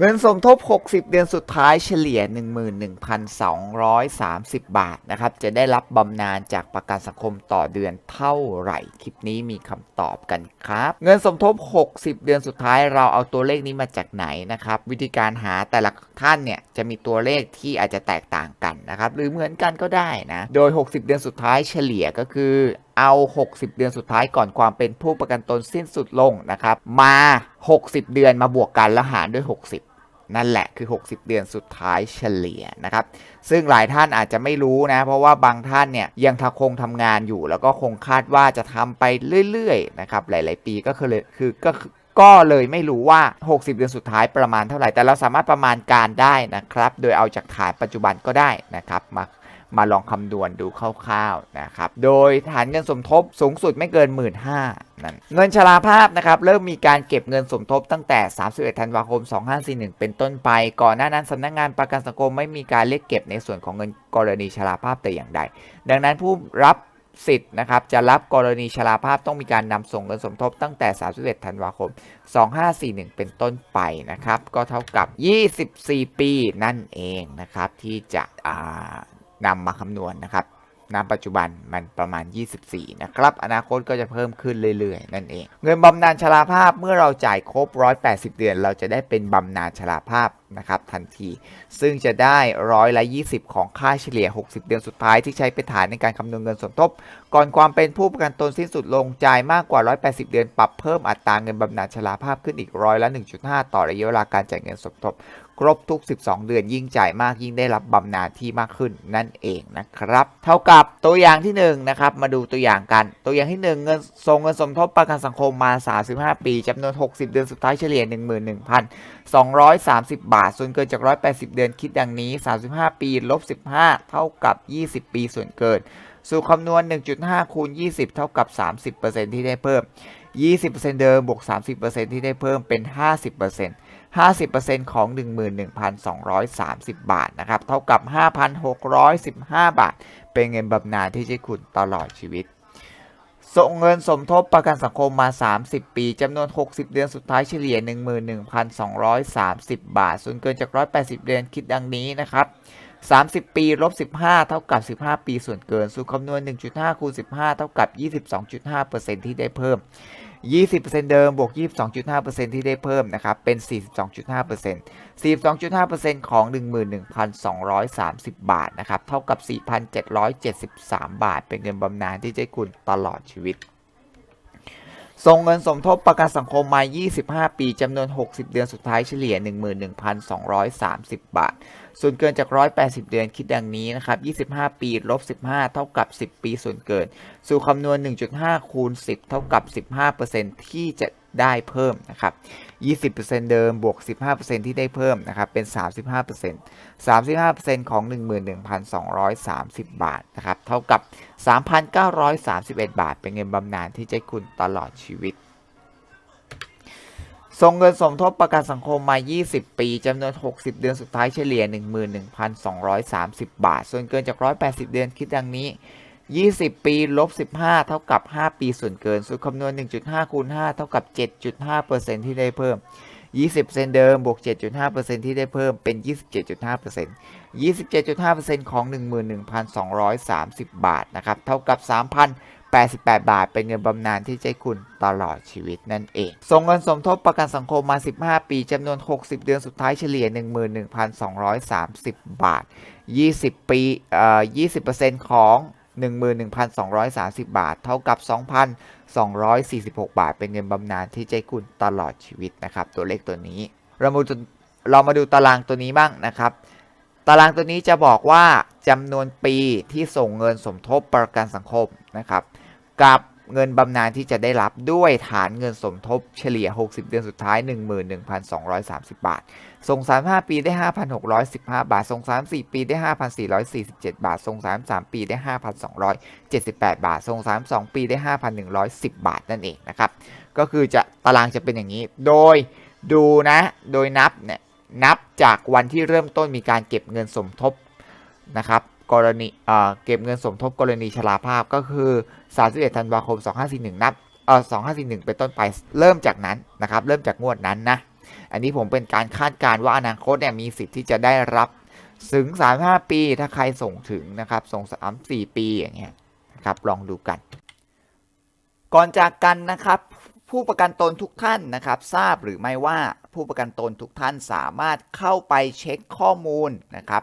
เงินสมทบ 60 เดือนสุดท้ายเฉลี่ย 11,230 บาทนะครับ จะได้รับบำนาญจากประกันสังคมต่อเดือนเท่าไหร่ คลิปนี้มีคำตอบกันครับ เงินสมทบ 60 เดือนสุดท้ายเราเอาตัวเลขนี้มาจากไหนนะครับ วิธีการหาแต่ละท่านเนี่ยจะมีตัวเลขที่อาจจะแตกต่างกันนะครับ หรือเหมือนกันก็ได้นะ โดย 60 เดือนสุดท้ายเฉลี่ยก็คือเอา 60 เดือนสุดท้ายก่อนความเป็นผู้ประกันตนสิ้นสุดลงนะครับ มา 60 เดือนมาบวกกันแล้วหารด้วย 60 นั่นแหละคือ 60 เดือนสุดท้ายเฉลี่ยนะครับ ซึ่งหลายท่านอาจจะไม่รู้นะ เพราะว่าบางท่านเนี่ยยังทคงทำงานอยู่ แล้วก็คงคาดว่าจะทำไปเรื่อยๆนะครับหลาย ๆ ปีก็คือคือก็คือก็เลยไม่รู้ว่า 60 เดือนสุดท้ายประมาณเท่าไหร่ แต่เราสามารถประมาณการได้นะครับ โดยเอาจากฐานปัจจุบันก็ได้นะครับมา มาลองคำนวณดูคร่าวๆนะครับ โดยฐานเงินสมทบสูงสุดไม่เกิน 1 5ื่นนั่นเงินชราภาพนะครับเริ่มมีการเก็บเงินสมทบตั้งแต่ 31 ธันวาคม 2541 เป็นต้นไป ก่อนหน้านั้นสำนักงานประกันสังคมไม่มีการเรียกเก็บในส่วนของเงินกรณีชราภาพแต่อย่างใด ดังนั้นผู้รับสิทธิ์นะครับจะรับกรณีชราภาพต้องมีการนำส่งเงินสมทบตั้งแต่ 31 ธันวาคม 2541 เป็นต้นไปนะครับ ก็เท่ากับ 24 ปีนั่นเองนะครับที่จะ นำมาคำนวณนะครับณปัจจุบันมันประมาณ 24 นะครับ อนาคตก็จะเพิ่มขึ้นเรื่อยๆ นั่นเอง เงินบำนาญชราภาพเมื่อเราจ่ายครบ 180 เดือน เราจะได้เป็นบำนาญชราภาพนะครับทันที ซึ่งจะได้ร้อยละ 20 ของค่าเฉลี่ย 60 เดือนสุดท้ายที่ใช้เป็นฐานในการคำนวณเงินสมทบ ก่อนความเป็นผู้ประกันตนสิ้นสุดลงจ่ายมากกว่า 180 เดือน ปรับเพิ่มอัตราเงินบำนาญชราภาพขึ้นอีกร้อยละ 1.5 ต่อระยะเวลาการจ่ายเงินสมทบ ครบทุก 12 เดือนยิ่งจ่ายมากยิ่งได้รับบำนาญที่มากขึ้นนั่นเองนะครับ เท่ากับตัวอย่างที่1นะครับมาดูตัวอย่างกัน ตัวอย่างที่ 1 เงินทรงเงินสมทบประกันสังคมมา 35 ปีจำนวน 60 เดือนสุดท้ายเฉลี่ย 11,230 บาท ส่วนเกินจาก 180 เดือนคิดดังนี้ 35 ปีลบ15 เท่ากับ 20 ปีส่วนเกินสู่คำนวณ 1.5 คูณ 20 เท่ากับ 30%ที่ได้เพิ่ม 20%เดิมบวก 30%ที่ได้เพิ่มเป็น 50% 50%ของ 11,230 บาทนะครับ เท่ากับ 5,615 บาท เป็นเงินบำนาญที่จะคุณตลอดชีวิต ส่งเงินสมทบประกันสังคมมา 30 ปีจำนวน 60 เดือนสุดท้ายเฉลี่ย 11,230 บาท ส่วนเกินจาก 180 เดือนคิดดังนี้นะครับ30 ปีลบ15 เท่ากับ 15 ปีส่วนเกิน สู่คำนวณ 1.5คูณ15 เท่ากับ 22.5%ที่ได้เพิ่ม 20%เดิมบวก 22.5%ที่ได้เพิ่มนะครับเป็น 42.5% 42.5%ของ 11,230 บาทนะครับเท่ากับ 4,773 บาท เป็นเงินบำนาญที่จะให้คุณตลอดชีวิต ส่งเงินสมทบประกันสังคมมา 25 ปี จำนวน 60 เดือนสุดท้ายเฉลี่ย 11,230 บาท ส่วนเกินจาก 180 เดือนคิดดังนี้นะครับ 25 ปีลบ 15 เท่ากับ 10 ปีส่วนเกิน สู่คำนวณ 1.5 คูณ 10 เท่ากับ 15%ที่จะ ได้เพิ่มนะครับ 20%เดิมบวก 15%ที่ได้เพิ่มนะครับ เป็น 35% 35%ของ 11,230 บาทนะครับ เท่ากับ 3,931 บาท เป็นเงินบำนาญที่จะให้คุณตลอดชีวิต ส่งเงินสมทบประกันสังคมมา 20 ปีจำนวน 60 เดือนสุดท้ายเฉลี่ย 11,230 บาท ส่วนเกินจาก 180 เดือนคิดดังนี้ 20 ปีลบ15 เท่ากับ 5 ปีส่วนเกิน สูตรคำนวณ 1.5คูณ5เท่ากับ 7.5%ที่ได้เพิ่ม 20%เดิมบวก 7.5%ที่ได้เพิ่มเป็น 27.5% 27.5%ของ 11,230 บาทนะครับเท่ากับ 3,088 บาท เป็นเงินบำนาญที่ให้คุณตลอดชีวิตนั่นเอง ส่งเงินสมทบประกันสังคมมา 15 ปีจำนวน 60 เดือนสุดท้ายเฉลี่ย 11,230 บาท 20 ปีเอ่อ20%ของ 11,230 บาท เท่ากับ 2,246 บาท เป็นเงินบำนาญที่ใจคุณตลอดชีวิตนะครับ ตัวเลขตัวนี้ เรามาดูเรามาดูตารางตัวนี้บ้างนะครับ ตารางตัวนี้จะบอกว่าจำนวนปีที่ส่งเงินสมทบประกันสังคมนะครับ กับ เงินบำนาญที่จะได้รับด้วยฐานเงินสมทบเฉลี่ย 60 เดือนสุดท้าย 11,230 บาท ส่ง 35 ปีได้ 5,615 บาท ส่ง 34 ปีได้ 5,447 บาท ส่ง 33 ปีได้ 5,278 บาท ส่ง 32 ปีได้ 5,110 บาทนั่นเองนะครับ ก็คือจะตารางจะเป็นอย่างนี้ โดยดูนะ โดยนับเนี่ยนับจากวันที่เริ่มต้นมีการเก็บเงินสมทบนะครับ กรณีเก็บเงินสมทบกรณีชราภาพก็คือ 31 ธันวาคม 2541 นับเอ่อ2541 เป็นต้นไปเริ่มจากนั้นนะครับ เริ่มจากงวดนั้นนะ อันนี้ผมเป็นการคาดการณ์ว่าอนาคตเนี่ยมีสิทธิ์ที่จะได้รับถึง 35 ปีถ้าใครส่งถึงนะครับ ส่ง 3 4 ปีอย่างเงี้ยนะครับลองดูกัน ก่อนจากกันนะครับ ผู้ประกันตนทุกท่านนะครับ ทราบหรือไม่ว่าผู้ประกันตนทุกท่านสามารถเข้าไปเช็คข้อมูลนะครับ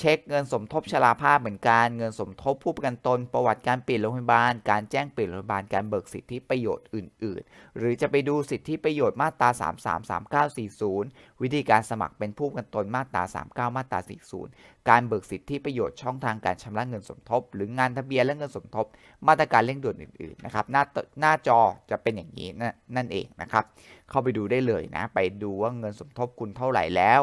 เช็คเงินสมทบชราภาพเหมือนกัน เงินสมทบผู้ประกันตน ประวัติการเปลี่ยนโรงพยาบาล การแจ้งเปลี่ยนโรงพยาบาล การเบิกสิทธิประโยชน์อื่น ๆ หรือจะไปดูสิทธิประโยชน์มาตรา 33 39 40 วิธีการสมัครเป็นผู้ประกันตนมาตรา 39 มาตรา 40 การเบิกสิทธิประโยชน์ช่องทางการชำระเงินสมทบ หรืองานทะเบียนและเงินสมทบ มาตรการเร่งด่วนอื่น ๆ นะครับ หน้าหน้าจอจะเป็นอย่างนี้นั่นเองนะครับ เข้าไปดูได้เลยนะ ไปดูว่าเงินสมทบคุณเท่าไหร่แล้ว